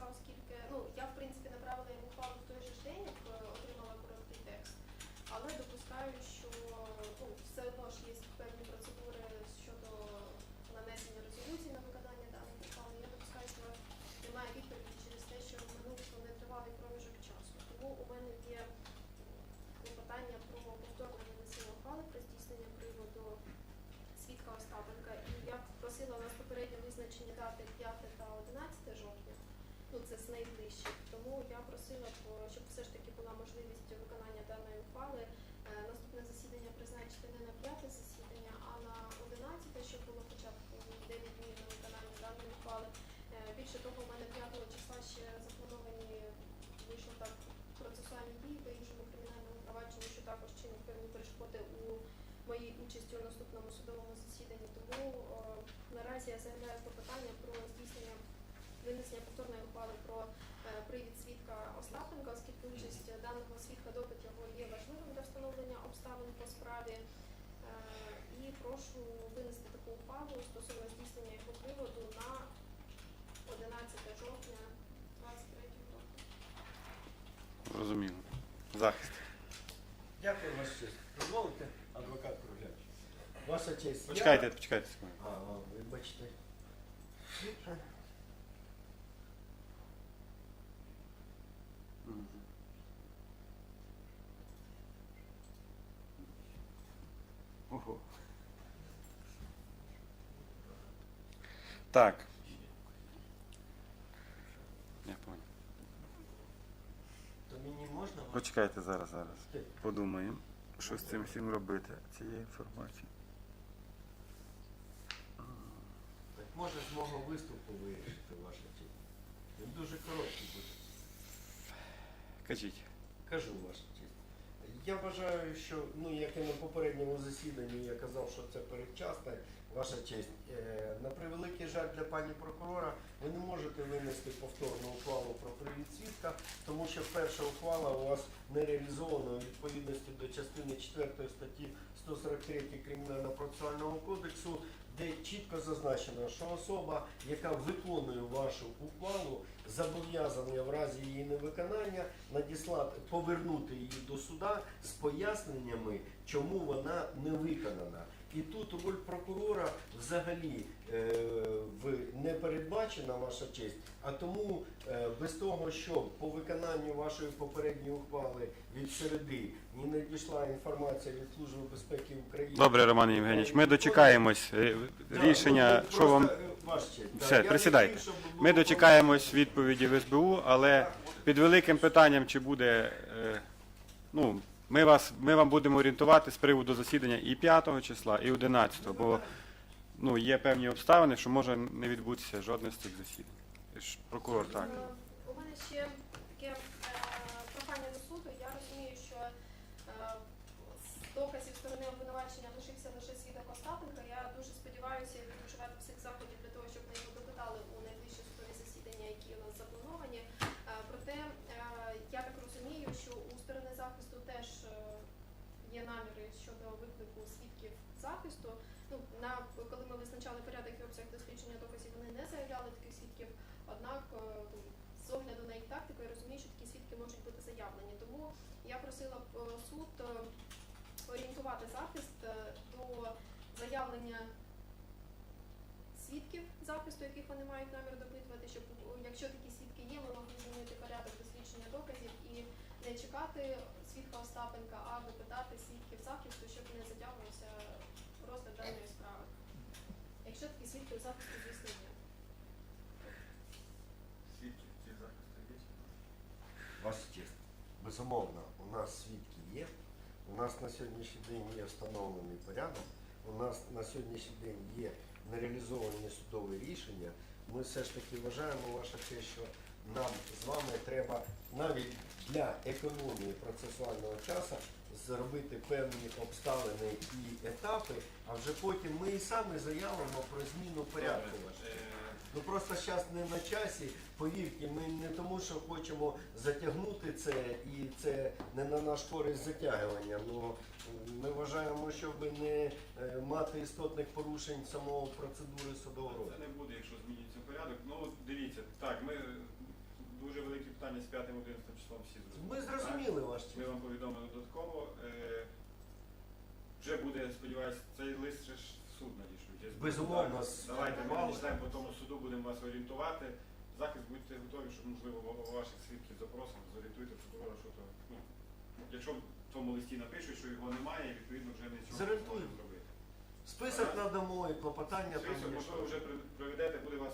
числа, оскільки ну я в принципі направила їм ухвалу в той же ж день, як е, отримала короткий текст, але допускаю, що ну, все одно ж є певні процедури щодо нанесення резолюцій на виконання даних ухвал. Я допускаю, що немає відповіді через те, що минув нетривалий проміжок часу. Тому у мене є клопотання про повторне винесення ухвали про здійснення приводу свідка Остапенка. І я просила у нас попередньо визначені дати 5 та 11 жовтня. Ну це з найближчих. Тому я просила, щоб все ж таки була можливість виконання даної ухвали. Е, Наступне засідання призначити не на 5 засідання, а на 11, щоб було хоча б 9 днів на виконання даної ухвали. Е, Більше того, у мене 5 числа ще заплановані вийшло так процесуальні дії по іншому кримінальному провадженню, що також чинить певні перешкоди у моїй участі у наступному судовому засіданні. Тому о, наразі я заявляю про здійснення винесення повторної ухвали про е, привід свідка Остапенка, оскільки участь даного свідка допит його є важливим для встановлення обставин по справі. Е, І прошу винести таку ухвалу стосовно здійснення його приводу на 11 жовтня 23 року. Зрозуміло. Захист. Дякую, Ваша честь. Дозволите, адвокат Кругляч. Ваша честь. я- Почекайте, почекайте секунду. А, а, вибачте. Ого. Так. Я понял. То мені можна вам? Почекайте зараз, зараз. Подумаємо, що з цим всім робити, цією інформацією. Так, може з мого виступу вирішити, Ваша честь. Він дуже короткий буде. Кажіть. Кажу, Ваша честь. Я вважаю, що, ну, як і на попередньому засіданні я казав, що це передчасне, Ваша честь. Е, на превеликий жаль для пані прокурора, ви не можете винести повторну ухвалу про привід свідка, тому що перша ухвала у вас не реалізована у відповідності до частини 4 статті 143 Кримінально-процесуального кодексу, де чітко зазначено, що особа, яка виконує вашу ухвалу, зобов'язана в разі її невиконання надіслати, повернути її до суда з поясненнями, чому вона не виконана. І тут роль прокурора взагалі е, не передбачена ваша честь, а тому е, без того, що по виконанню вашої попередньої ухвали від середи не надійшла інформація від Служби безпеки України. Добре, Роман Євгенійович, ми дочекаємось е, рішення, ну, що вам. Все, присідайте. Ми дочекаємось відповіді в СБУ, але під великим питанням, чи буде. Ну, ми, вас, ми вам будемо орієнтувати з приводу засідання і 5 числа, і 11, бо ну, є певні обставини, що може не відбутися жодне з цих засідань. Прокурор так. Е, У мене ще таке е, прохання до суду. Я розумію, що е, з доказів сторони обвинувачення лишився лише свідок Остапенка. Я дуже сподіваюся і буду всіх заходів для того, щоб ми його допитали у найближчі судові засідання, які у нас заплановані. Е, Проте е, я так розумію, що у сторони захисту теж е, є наміри щодо виклику свідків захисту. Ну, на коли ми визначали порядок і обсяг дослідження доказів, вони не заявляли таких свідків. Однак, е, з огляду на їх тактику, я розумію, що такі свідки можуть бути заявлені. Тому я просила б е, суд е, орієнтувати захист до заявлення свідків захисту, яких вони мають намір допитувати, щоб якщо такі свідки є, ми могли змінити порядок дослідження доказів і не чекати свідка Остапенка, а допитати захисту, щоб не затягувався розгляд даної справи. Якщо такі свідки захисту, звісно, є. Ваша честь, безумовно, у нас свідки є. У нас на сьогоднішній день є встановлений порядок. У нас на сьогоднішній день є нереалізовані судові рішення. Ми все ж таки вважаємо, ваша честь, що нам з вами треба навіть для економії процесуального часу зробити певні обставини і етапи, а вже потім ми і самі заявимо про зміну порядку. Ну просто зараз не на часі. Повірте, ми не тому, що хочемо затягнути це, і це не на наш користь затягування. Ну ми вважаємо, щоб не е, мати істотних порушень самого процедури судового Це не буде, якщо змінюється порядок. Ну, от дивіться, так, ми питання з 5-11 числом всі зрозуміли. Ми зрозуміли ваш Ми вам повідомили додатково. Е, Вже буде, сподіваюся, цей лист ще ж в суд надійшов. Безумовно, Давайте ми мали. надішлемо по тому суду, будемо вас орієнтувати. Захист будьте готові, щоб можливо ва- ваших свідків запросимо, зорієнтуйте прокурора, що то. Ну, якщо в тому листі напишуть, що його немає, відповідно вже нічого не Зорієнтуємо. зробити. Список надамо і клопотання там. Є. можливо, вже при- проведете, буде вас